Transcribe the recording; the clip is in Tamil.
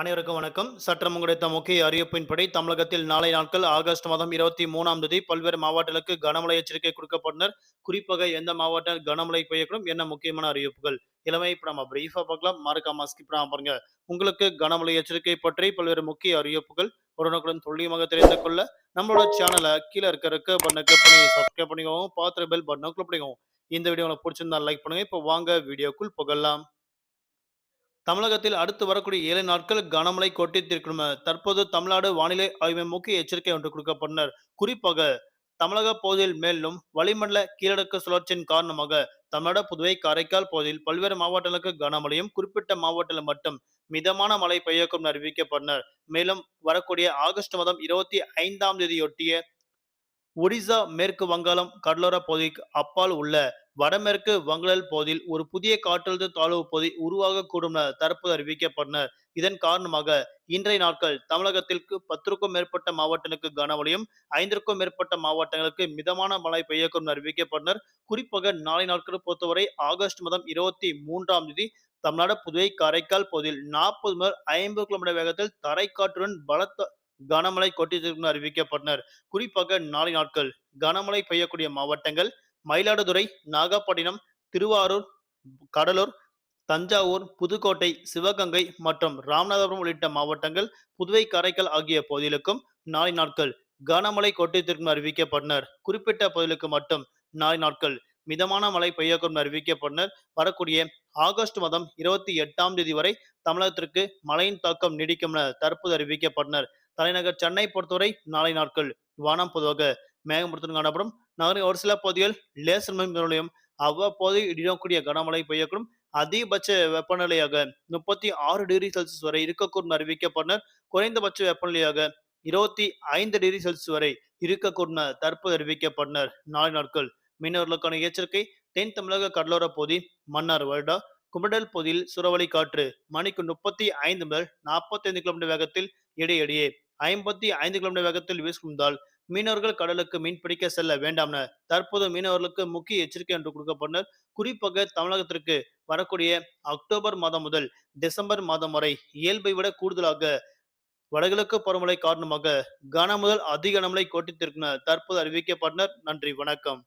அனைவருக்கும் வணக்கம். சற்றம் கிடைத்த முக்கிய அறிவிப்பின்படி தமிழகத்தில் நாளை நாட்கள் ஆகஸ்ட் மாதம் இருபத்தி மூணாம் தேதி பல்வேறு மாவட்டங்களுக்கு கனமழை எச்சரிக்கை கொடுக்கப்பட்டனர். குறிப்பாக எந்த மாவட்டம் கனமழை பெய்யக்கூடும் என்ன முக்கியமான அறிவிப்புகள்? இளமை இப்ப நம்ம பிரீஃபா பார்க்கலாம். மறக்காம ஸ்கிப் பண்ணாம பாருங்க. உங்களுக்கு கனமழை எச்சரிக்கை பற்றி பல்வேறு முக்கிய அறிவிப்புகள் உடனுக்குடன் துல்லியமாக தெரிந்து கொள்ள நம்மளோட சேனலை கீழே இருக்க இருக்க பட்டனை கிளிக் பண்ணி சப்ஸ்கிரைப் பண்ணிக்கோங்க. பாத்திர பெல் பட்டனை கிளிக் பண்ணிக்கோங்க. இந்த வீடியோ உங்களுக்கு பிடிச்சிருந்தா லைக் பண்ணுங்க. இப்போ வாங்க வீடியோக்குள் புகழலாம். தமிழகத்தில் அடுத்து வரக்கூடிய ஏழு நாட்கள் கனமழை கொட்டி தற்போது தமிழ்நாடு வானிலை ஆய்வு முக்கிய எச்சரிக்கை ஒன்று கொடுக்கப்பட்டனர். குறிப்பாக தமிழக பகுதியில் மேலும் வளிமண்டல கீழடுக்கு சுழற்சியின் காரணமாக தமிழ்நாடு புதுவை காரைக்கால் பகுதியில் பல்வேறு மாவட்டங்களுக்கு கனமழையும் குறிப்பிட்ட மாவட்டத்தில் மட்டும் மிதமான மழை பெய்யக்கும் அறிவிக்கப்பட்டனர். மேலும் வரக்கூடிய ஆகஸ்ட் மாதம் இருபத்தி ஐந்தாம் தேதியொட்டிய ஒடிசா மேற்கு வங்காளம் கடலோர பகுதிக்கு அப்பால் உள்ள வடமேற்கு வங்கடல் பகுதியில் ஒரு புதிய காற்றழுத்த தாழ்வு பகுதி உருவாகக்கூடும் என தற்போது அறிவிக்கப்பட்டனர் இதன் காரணமாக இன்றைய நாட்கள் தமிழகத்திற்கு பத்திற்கும் மேற்பட்ட மாவட்டங்களுக்கு கனமழையும் ஐந்திற்கும் மேற்பட்ட மாவட்டங்களுக்கு மிதமான மழை பெய்யக்கும் அறிவிக்கப்பட்டனர். குறிப்பாக நாளை நாட்கள் பொறுத்தவரை ஆகஸ்ட் மாதம் இருபத்தி மூன்றாம் தேதி தமிழ்நாடு புதுவை காரைக்கால் பகுதியில் நாற்பது முதல் ஐம்பது கிலோமீட்டர் வேகத்தில் தரைக்காற்றுடன் பலத்த கனமழை கொட்டியிருக்கும் அறிவிக்கப்பட்டனர். குறிப்பாக நாளை நாட்கள் கனமழை பெய்யக்கூடிய மாவட்டங்கள் மயிலாடுதுறை நாகப்பட்டினம் திருவாரூர் கடலூர் தஞ்சாவூர் புதுக்கோட்டை சிவகங்கை மற்றும் ராமநாதபுரம் உள்ளிட்ட மாவட்டங்கள் புதுவை காரைக்கால் ஆகிய பகுதிகளுக்கும் நாளை நாட்கள் கனமழை கொட்டியத்திற்கும் அறிவிக்கப்பட்டனர். குறிப்பிட்ட பகுதிகளுக்கு மட்டும் நாளை நாட்கள் மிதமான மழை பெய்யக்கும் அறிவிக்கப்பட்டனர். வரக்கூடிய ஆகஸ்ட் மாதம் இருபத்தி எட்டாம் தேதி வரை தமிழகத்திற்கு மழையின் தாக்கம் நீடிக்கும் என தற்போது அறிவிக்கப்பட்டனர். தலைநகர் சென்னை பொறுத்தவரை நாளை நாட்கள் வானம் பொதுவாக மேகமூட்டத்துடன் காணப்படும். நகரின் ஒரு சில பகுதிகள் லேசர் நிலையம் அவ்வப்போது இடியக்கூடிய கனமழை பெய்யக்கூடும். அதிகபட்ச வெப்பநிலையாக முப்பத்தி ஆறு டிகிரி செல்சியஸ் வரை இருக்கக்கூடும் அறிவிக்கப்பட்டனர். குறைந்தபட்ச வெப்பநிலையாக இருபத்தி ஐந்து டிகிரி செல்சியஸ் வரை இருக்கக்கூடும் தற்போது அறிவிக்கப்பட்டனர். நாலு நாட்கள் மீனவர்களுக்கான எச்சரிக்கை. தென் தமிழக கடலோர பகுதி மன்னார் வருடா குமடல் பகுதியில் சுறவழி காற்று மணிக்கு முப்பத்தி ஐந்து முதல் நாற்பத்தி ஐந்து கிலோமீட்டர் வேகத்தில் இடையிடையே ஐம்பத்தி ஐந்து கிலோமீட்டர் வேகத்தில் வீசுவதால் மீனவர்கள் கடலுக்கு மீன் பிடிக்க செல்ல வேண்டாம்னு. தற்போது மீனவர்களுக்கு முக்கிய எச்சரிக்கை என்று கொடுக்கப்பட்டனர் குறிப்பாக தமிழகத்திற்கு வரக்கூடிய அக்டோபர் மாதம் முதல் டிசம்பர் மாதம் வரை இயல்பை விட கூடுதலாக வடகிழக்கு பருவமழை காரணமாக கன முதல் அதிக கனமழை கோட்டித்திருக்கும் தற்போது அறிவிக்கப்பட்டனர் நன்றி வணக்கம்.